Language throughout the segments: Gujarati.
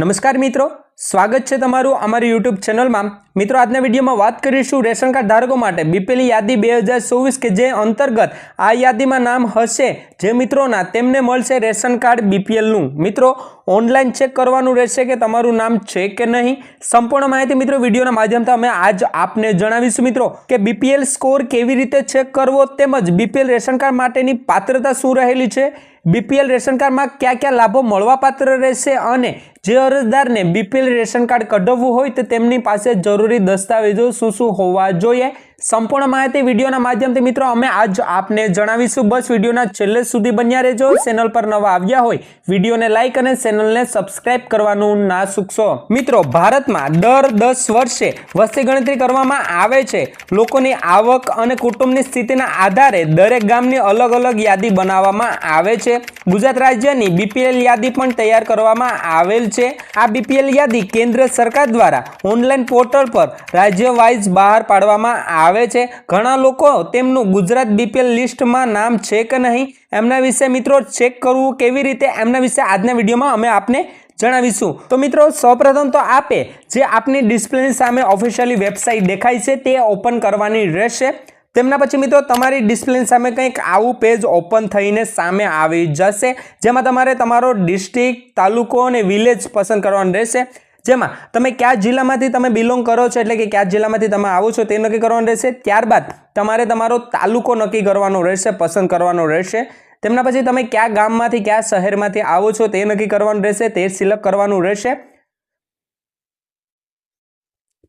નમસ્કાર મિત્રો, સ્વાગત છે તમારું અમારી યુટ્યુબ ચેનલમાં. મિત્રો, આજના વિડીયોમાં વાત કરીશું રેશન કાર્ડ ધારકો માટે બીપીએલની યાદી બે હજાર ચોવીસ કે જે અંતર્ગત આ યાદીમાં નામ હશે જે મિત્રોના, તેમને મળશે રેશન કાર્ડ બીપીએલનું. મિત્રો, ઓનલાઈન ચેક કરવાનું રહેશે કે તમારું નામ છે કે નહીં? સંપૂર્ણ માહિતી મિત્રો વિડીયોના માધ્યમથી અમે આજ આપને જણાવીશું. મિત્રો, કે બીપીએલ સ્કોર કેવી રીતે ચેક કરવો તેમજ બીપીએલ રેશન કાર્ડ માટેની પાત્રતા શું રહેલી છે? બીપીએલ રેશન કાર્ડમાં કયા કયા લાભો મળવાપાત્ર રહેશે અને જે અરજદારને બીપીએલ રેશન કાર્ડ કઢાવવું હોય તો તેમની પાસે જરૂરી દસ્તાવેજો શું શું હોવા જોઈએ? સંપૂર્ણ માહિતી વિડીયોના માધ્યમથી મિત્રો અમે આજ આપને જણાવીશું. બસ વિડીયોના છેલ્લે સુધી બન્યા રહેજો. ચેનલ પર નવા આવ્યા હોય, વિડીયોને લાઇક અને ચેનલને સબસ્ક્રાઇબ કરવાનું ના ચૂકશો મિત્રો, ભારતમાં દર દસ વર્ષે વસ્તી ગણતરી કરવામાં આવે છે. લોકોની આવક અને કુટુંબની સ્થિતિના આધારે દરેક ગામની અલગ અલગ યાદી બનાવવામાં આવે છે. ગુજરાત રાજ્યની બીપીએલ યાદી પણ તૈયાર કરવામાં આવેલ છે. આ બીપીએલ યાદી કેન્દ્ર સરકાર દ્વારા ઓનલાઈન પોર્ટલ પર રાજ્ય વાઇઝ બહાર પાડવામાં આવે છે. ઘણા લોકો તેમનું ગુજરાત બીપીએલ લિસ્ટમાં નામ છે કે નહીં. એમના વિશે મિત્રો ચેક કરવું કેવી રીતે એમના વિશે આજના વિડીયોમાં અમે આપને જણાવીશું. તો મિત્રો, સૌપ્રથમ તો આપે જે આપની ડિસ્પ્લેની સામે ઓફિશિયલી વેબસાઇટ દેખાય છે તે ઓપન કરવાની રહેશે. તેમના પછી મિત્રો, તમારી ડિસ્પ્લેની સામે કંઈક આવું પેજ ઓપન થઈને સામે આવી જશે, જેમાં તમારે તમારો ડિસ્ટ્રિક્ટ, તાલુકો અને વિલેજ પસંદ કરવાનું રહેશે. જેમાં તમે કયા જિલ્લામાંથી તમે બિલોંગ કરો છો, એટલે કે કયા જિલ્લામાંથી તમે આવો છો તે નક્કી કરવાનું રહેશે. ત્યારબાદ તમારે તમારો તાલુકો નક્કી કરવાનો રહેશે, પસંદ કરવાનો રહેશે. તેમના પછી તમે કયા ગામમાંથી, કયા શહેરમાંથી આવો છો તે નક્કી કરવાનું રહેશે, તે સિલેક્ટ કરવાનું રહેશે.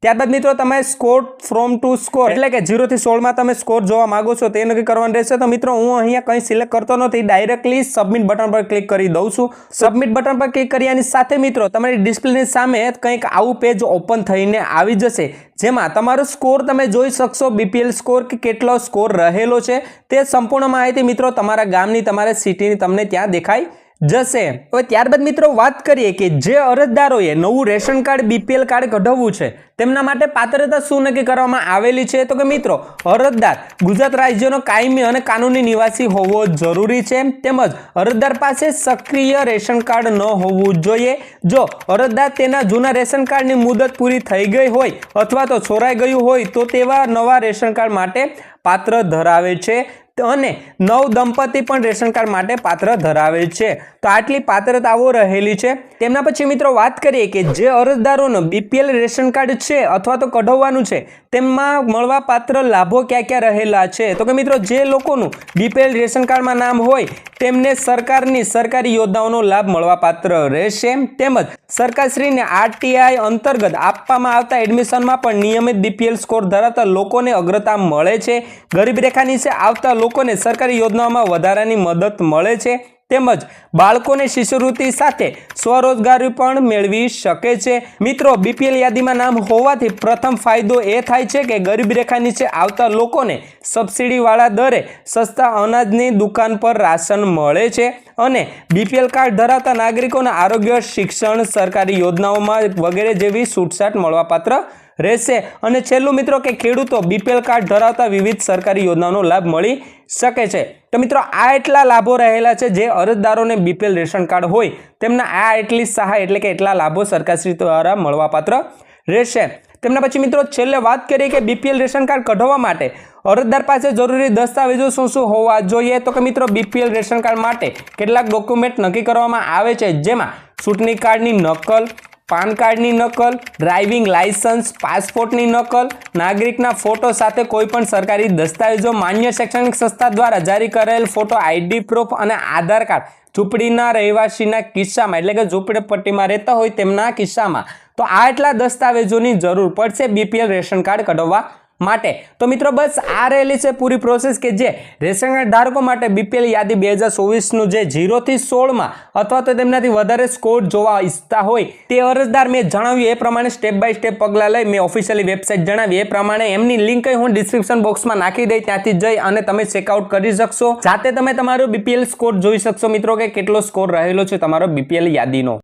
ત્યારબાદ મિત્રો તમે સ્કોર ફ્રોમ ટુ સ્કોર એટલે કે ઝીરોથી સોળમાં તમે સ્કોર જોવા માંગો છો તે નક્કી કરવાનું રહેશે. તો મિત્રો હું અહીંયા કંઈ સિલેક્ટ કરતો નથી. ડાયરેક્ટલી સબમિટ બટન પર ક્લિક કરી દઉં છું. સબમિટ બટન પર ક્લિક કર્યાની સાથે મિત્રો તમારી ડિસ્પ્લેની સામે કંઈક આવું પેજ ઓપન થઈને આવી જશે. જેમાં તમારો સ્કોર તમે જોઈ શકશો. બીપીએલ સ્કોર કે કેટલો સ્કોર રહેલો છે તે સંપૂર્ણ માહિતી મિત્રો તમારા ગામની, તમારા સિટીની તમને ત્યાં દેખાય જશે હવે ત્યારબાદ મિત્રો વાત કરીએ કે જે અરજદારોએ નવું રેશન કાર્ડ બીપીએલ કાર્ડ કઢાવવું છે, તેમના માટે પાત્રતા શું નક્કી કરવામાં આવેલી છે? તો કે મિત્રો, અરજદાર ગુજરાત રાજ્યનો કાયમી અને કાનૂની નિવાસી હોવો જરૂરી છે. તેમજ અરજદાર પાસે સક્રિય રેશન કાર્ડ ન હોવું જોઈએ. જો અરજદાર તેના જૂના રેશન કાર્ડની મુદત પૂરી થઈ ગઈ હોય અથવા તો છોરાઈ ગયું હોય, તો તેવા નવા રેશન કાર્ડ માટે પાત્ર ધરાવે છે. અને નવ દંપતી પણ રેશન કાર્ડ માટે પાત્ર ધરાવે છે. તો આટલી પાત્રતાઓ રહેલી છે. તેમના પછી મિત્રો વાત કરીએ કે જે અરજદારોનો બીપીએલ રેશન કાર્ડ છે અથવા તો કઢાવવાનું છે તેમાં મળવા પાત્ર લાભો ક્યાં ક્યાં રહેલા છે? તો કે મિત્રો જે લોકોનું બીપીએલ રેશન કાર્ડમાં નામ હોય, તેમને સરકારની સરકારી યોજનાઓનો લાભ મળવા પાત્ર રહેશે. તેમજ સરકારશ્રીને આરટીઆઈ અંતર્ગત આપવામાં આવતા એડમિશનમાં પણ નિયમિત બીપીએલ સ્કોર ધરાવતા લોકોને અગ્રતા મળે છે. ગરીબ રેખા નીચે આવતા લોકોને સરકારી યોજનાઓમાં વધારાની મદદ મળે છે તેમજ બાળકોને શિષ્યવૃત્તિ સાથે સ્વરોજગારી પણ મેળવી શકે છે. મિત્રો બીપીએલ યાદીમાં નામ હોવાથી પ્રથમ ફાયદો એ થાય છે કે ગરીબ રેખા નીચે આવતા લોકોને સબસિડીવાળા દરે સસ્તા અનાજની દુકાન પર રાશન મળે છે. અને બીપીએલ કાર્ડ ધરાવતા નાગરિકોને આરોગ્ય, શિક્ષણ, સરકારી યોજનાઓમાં વગેરે જેવી છૂટછાટ મળવાપાત્ર રહેશે. અને છેલ્લું મિત્રો કે ખેડૂતો બીપીએલ કાર્ડ ધરાવતા વિવિધ સરકારી યોજનાઓનો લાભ મળી શકે છે. તો મિત્રો, આ એટલા લાભો રહેલા છે જે અરજદારોને બીપીએલ રેશન કાર્ડ હોય, તેમના આ એટલી સહાય એટલે કે એટલા લાભો સરકારશ્રી દ્વારા મળવાપાત્ર રહેશે. તેમના પછી મિત્રો છેલ્લે વાત કરીએ કે બીપીએલ રેશન કાર્ડ કઢાવવા માટે. અરજદાર પાસે જરૂરી દસ્તાવેજો શું શું હોવા જોઈએ? તો કે મિત્રો બીપીએલ રેશન કાર્ડ માટે કેટલાક ડોક્યુમેન્ટ નક્કી કરવામાં આવે છે, જેમાં ચૂંટણી કાર્ડની નકલ, પાન કાર્ડની નકલ, ડ્રાઇવિંગ લાયસન્સ પાસપોર્ટની નકલ, નાગરિકના ફોટો સાથે કોઈપણ સરકારી દસ્તાવેજો, માન્ય શૈક્ષણિક સંસ્થા દ્વારા જારી કરેલ ફોટો, આઈડી, પ્રૂફ અને આધાર કાર્ડ. ઝૂંપડીના રહેવાસીના કિસ્સામાં, એટલે કે ઝૂંપડપટ્ટીમાં રહેતા હોય તેમના કિસ્સામાં તો આ એટલા દસ્તાવેજોની જરૂર પડશે બીપીએલ રેશન કાર્ડ કઢાવવા માટે. તો મિત્રો બસ આ રહેલી છે પૂરી પ્રોસેસ કે જે રેશન કાર્ડ ધારકો માટે બીપીએલ યાદી બે હજાર ચોવીસનું જે જીરોથી સોળમાં અથવા તો તેમનાથી વધારે સ્કોર જોવા ઈચ્છતા હોય તે અરજદાર મેં જણાવ્યું એ પ્રમાણે સ્ટેપ બાય સ્ટેપ પગલાં લઈ મેં ઓફિશિયલી વેબસાઇટ જણાવી. એ પ્રમાણે એમની લિંક હું ડિસ્ક્રિપ્શન બોક્સમાં નાખી દઈ, ત્યાંથી જઈ અને તમે ચેકઆઉટ કરી શકશો. જાતે તમે તમારો બીપીએલ સ્કોર જોઈ શકશો મિત્રો કે કેટલો સ્કોર રહેલો છે તમારો બીપીએલ યાદીનો.